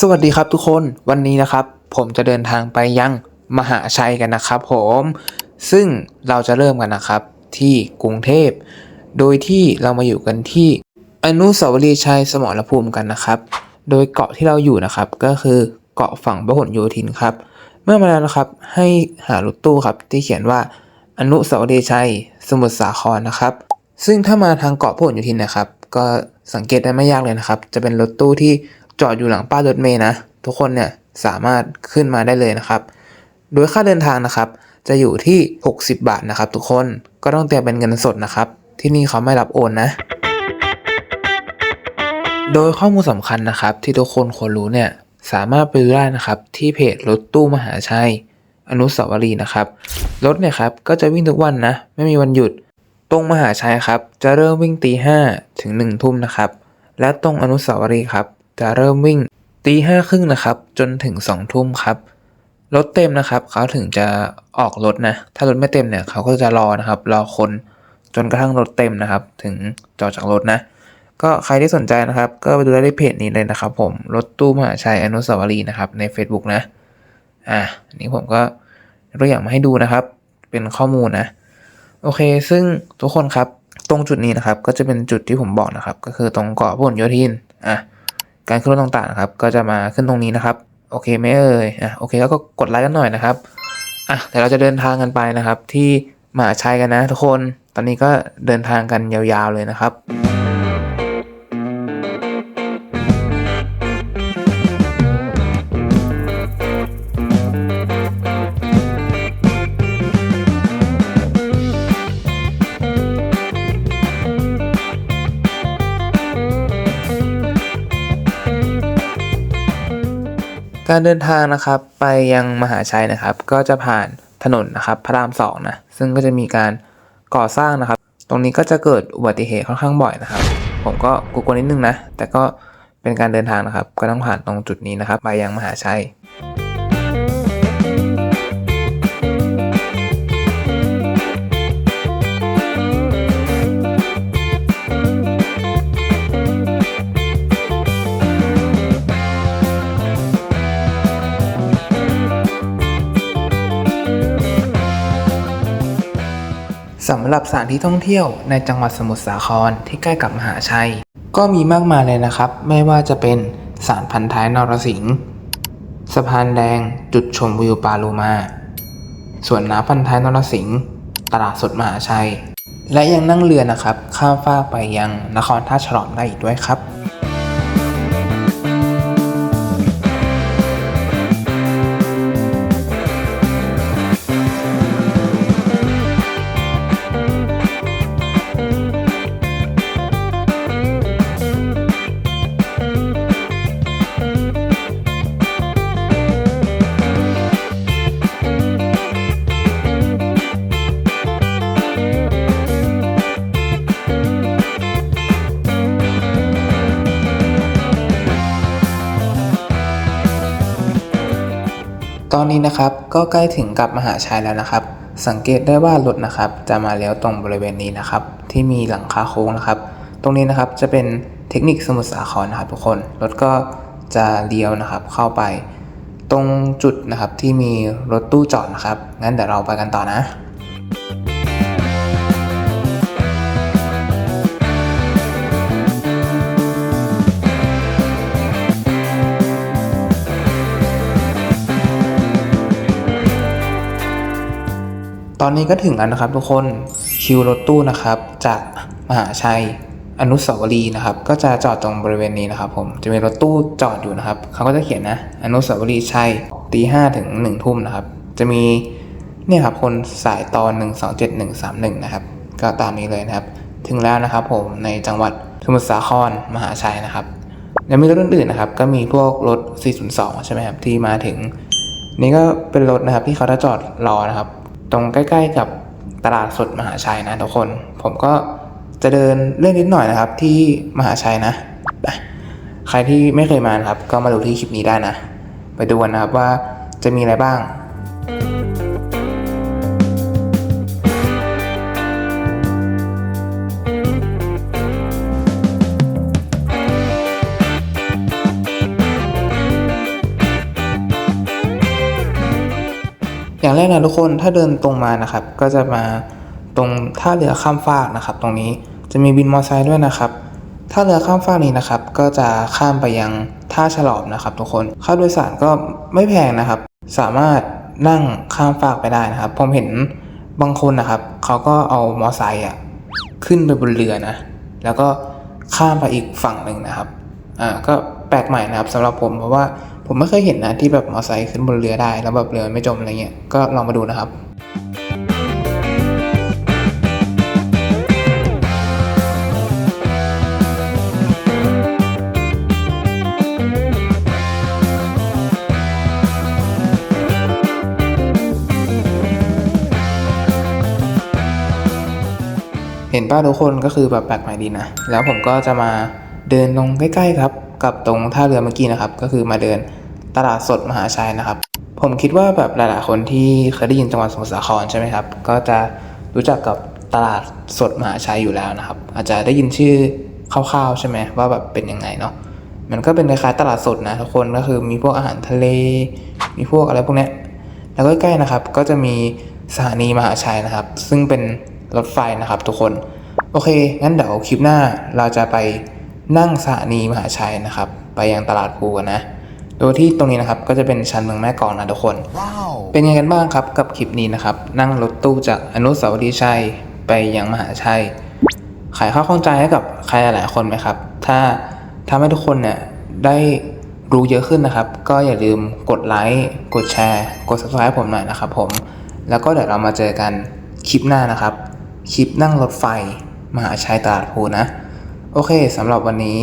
สวัสดีครับทุกคนวันนี้นะครับ ผมจะเดินทางไปยังมหาชัยกันนะครับผมซึ่งเราจะเริ่มกันนะครับที่กรุงเทพ โดยที่เรามาอยู่กันที่อนุสาวรีย์ชัยสมรภูมิกันนะครับ โดยเกาะที่เราอยู่นะครับ ก็คือเกาะฝั่งพหลโยธินครับ เมื่อมาแล้วนะครับให้หารถตู้ครับที่เขียนว่าอนุสาวรีย์ชัยสมุทรสาครนะครับ ซึ่งถ้ามาทางเกาะพหลโยธินนะครับ ก็สังเกตได้ไม่ยากเลยนะครับ จะเป็นรถตู้ที่ จอดอยู่หลังป้ายรถเมล์นะ ทุกคนเนี่ยสามารถขึ้นมาได้เลยนะครับ โดยค่าเดินทางนะครับ จะอยู่ที่ 60 บาทนะครับ ทุกคนก็ต้องเตรียมเป็นเงินสดนะครับ ที่นี่เขาไม่รับโอนนะ โดยข้อมูลสำคัญนะครับ ที่ทุกคนควรรู้เนี่ยสามารถไปดูได้นะครับที่เพจรถตู้มหาชัย อนุสาวรีย์นะครับรถเนี่ยครับก็จะวิ่งทุกวันนะ ไม่มีวันหยุด ตรงมหาชัยครับ จะเริ่มวิ่งตีห้าถึงหนึ่งทุ่มนะครับ และตรงอนุสาวรีย์ครับ จะเริ่มวิ่งตีห้าครึ่งนะครับ จนถึงสองทุ่มครับรถเต็มนะครับ เขาถึงจะออกรถนะ ถ้ารถไม่เต็มเนี่ยเขาก็จะรอนะครับ รอคนจนกระทั่งรถเต็มนะครับ ถึงจอดจากรถนะ ก็ใครที่สนใจนะครับ ก็ไปดูได้ที่เพจนี้เลยนะครับ ผมรถตู้มหาชัยอนุสาวรีย์นะครับใน Facebook นะอะนนี้ผมก็ตัวอย่างมาให้ดูนะครับ เป็นข้อมูลนะโอเค ซึ่งทุกคนครับตรงจุดนี้นะครับ ก็จะเป็นจุดที่ผมบอกนะครับ ก็คือตรงเกาะพหลโยธินอะ การขึ้นรถต่างๆนะครับ ก็จะมาขึ้นตรงนี้นะครับ โอเคไหมเอ่ยอะโอเคแล้วก็กดไลค์กันหน่อยนะครับอะเดี๋ยวเราจะเดินทางกันไปนะครับ ที่มหาชัยกันนะทุกคน ตอนนี้ก็เดินทางกันยาวๆเลยนะครับ การเดินทางนะครับไปยังมหาชัยนะครับ ก็จะผ่านถนนนะครับพระรามสองนะซึ่งก็จะมีการก่อสร้างนะครับ ตรงนี้ก็จะเกิดอุบัติเหตุค่อนข้างบ่อยนะครับ ผมก็กลัวนิดนึงนะ แต่ก็เป็นการเดินทางนะครับ ก็ต้องผ่านตรงจุดนี้นะครับ ไปยังมหาชัย สำหรับสถานที่ท่องเที่ยวในจังหวัดสมุทรสาครที่ใกล้กับมหาชัย ก็มีมากมายเลยนะครับ ไม่ว่าจะเป็นศาลพันท้ายนรสิงห์สะพานแดงจุดชมวิวปาโลมาสวนน้ำพันท้ายนรสิงห์ตลาดสดมหาชัย และยังนั่งเรือนะครับ ข้ามฟากไปยังนครท่าฉลอมได้อีกด้วยครับ ตอนนี้นะครับก็ใกล้ถึงกับมหาชัยแล้วนะครับ สังเกตได้ว่ารถนะครับ จะมาเลี้ยวตรงบริเวณนี้นะครับ ที่มีหลังคาโค้งนะครับ ตรงนี้นะครับจะเป็นเทคนิคสมุทรสาครนะครับ ทุกคนรถก็จะเลี้ยวนะครับเข้าไป ตรงจุดนะครับที่มีรถตู้จอดนะครับ งั้นเดี๋ยวเราไปกันต่อนะ อนนี้ก็ถึงแล้วนะครับทุกคนคิวรถตู้นะครับจากมหาชัยอนุสาวรีย์นะครับ ก็จะจอดตรงบริเวณนี้นะครับ ผมจะมีรถตู้จอดอยู่นะครับเขาก็จะเขียนนะ อนุสาวรีย์ชัยตีห้าถึงหนึ่งทุ่มนะครับ จะมีเนี่ยครับคนสายตอนหนึ่งสองเจ็ดหนึ่งสามหนึ่งนะครับ ก็ตามนี้เลยนะครับ ถึงแล้วนะครับ ผมในจังหวัดสมุทรสาครมหาชัยนะครับยังมีรถอื่นๆนะครับ ก็มีพวกรถ 402 ใช่ไหมครับ ที่มาถึง นี่ก็เป็นรถนะครับที่เขาจะจอดรอนะครับ ตรงใกล้ ๆ กับตลาดสดมหาชัยนะทุกคน ผมก็จะเดินเล่นนิดหน่อยนะครับ ที่มหาชัยนะ ใครที่ไม่เคยมานะครับ ก็มาดูที่คลิปนี้ได้นะ ไปดูกันนะครับว่าจะมีอะไรบ้าง แรกนะทุกคนถ้าเดินตรงมานะครับ ก็จะมาตรงท่าเรือข้ามฟากนะครับ ตรงนี้จะมีบินมอเตอร์ไซค์ด้วยนะครับท่าเรือข้ามฟากนี้นะครับ ก็จะข้ามไปยังท่าฉลอมนะครับ ทุกคนค่าโดยสารก็ไม่แพงนะครับ สามารถนั่งข้ามฟากไปได้นะครับ ผมเห็นบางคนนะครับเขาก็เอามอเตอร์ไซค์อะขึ้นไปบนเรือนะ แล้วก็ข้ามไปอีกฝั่งหนึ่งนะครับอ่าก็แปลกใหม่นะครับสำหรับผมเพราะว่า ผมไม่เคยเห็นนะที่แบบมออร์ไซค์ขึ้นบนเรือได้ แล้วแบบเรือไม่จมอะไรเงี้ยก็ลองมาดูนะครับเห็นป้าทุกคนก็คือแบบแปลกใหม่ดีนะ แล้วผมก็จะมาเดินลงใกล้ๆครับ กับตรงท่าเรือเมื่อกี้นะครับ ก็คือมาเดิน ตลาดสดมหาชัยนะครับ ผมคิดว่าแบบหลาย ๆ คนที่เคยได้ยินจังหวัดสมุทรสาครใช่ไหมครับ ก็จะรู้จักกับตลาดสดมหาชัยอยู่แล้วนะครับ อาจจะได้ยินชื่อคร่าวๆใช่ไหมว่าแบบเป็นยังไงเนาะมันก็เป็นคล้ายๆตลาดสดนะทุกคนก็คือมีพวกอาหารทะเล มีพวกอะไรพวกนี้แล้วก็ใกล้ๆนะครับ ก็จะมีสถานีมหาชัยนะครับ ซึ่งเป็นรถไฟนะครับ ทุกคนโอเค งั้นเดี๋ยวคลิปหน้าเราจะไปนั่งสถานีมหาชัยนะครับ ไปยังตลาดภูกันนะ โดยที่ตรงนี้นะครับก็จะเป็นชันเมืองแม่กลองนะทุกคนเป็นยังไงกันบ้างครับกับคลิปนี้นะครับ นั่งรถตู้จากอนุสาวรีย์ชัยไปยังมหาชัยไขข้อข้องใจให้กับใครหลายๆคนไหมครับ ถ้าทำให้ทุกคนเนี่ยได้รู้เยอะขึ้นนะครับ ก็อย่าลืมกดไลค์กดแชร์ กด subscribe ผมหน่อยนะครับผมแล้วก็เดี๋ยวเรามาเจอกันคลิปหน้านะครับ คลิปนั่งรถไฟ มหาชัยตลาดภูนะ โอเคสำหรับวันนี้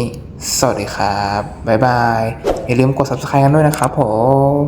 สวัสดีครับ บ๊ายบาย อย่าลืมกด subscribe กันด้วยนะครับผม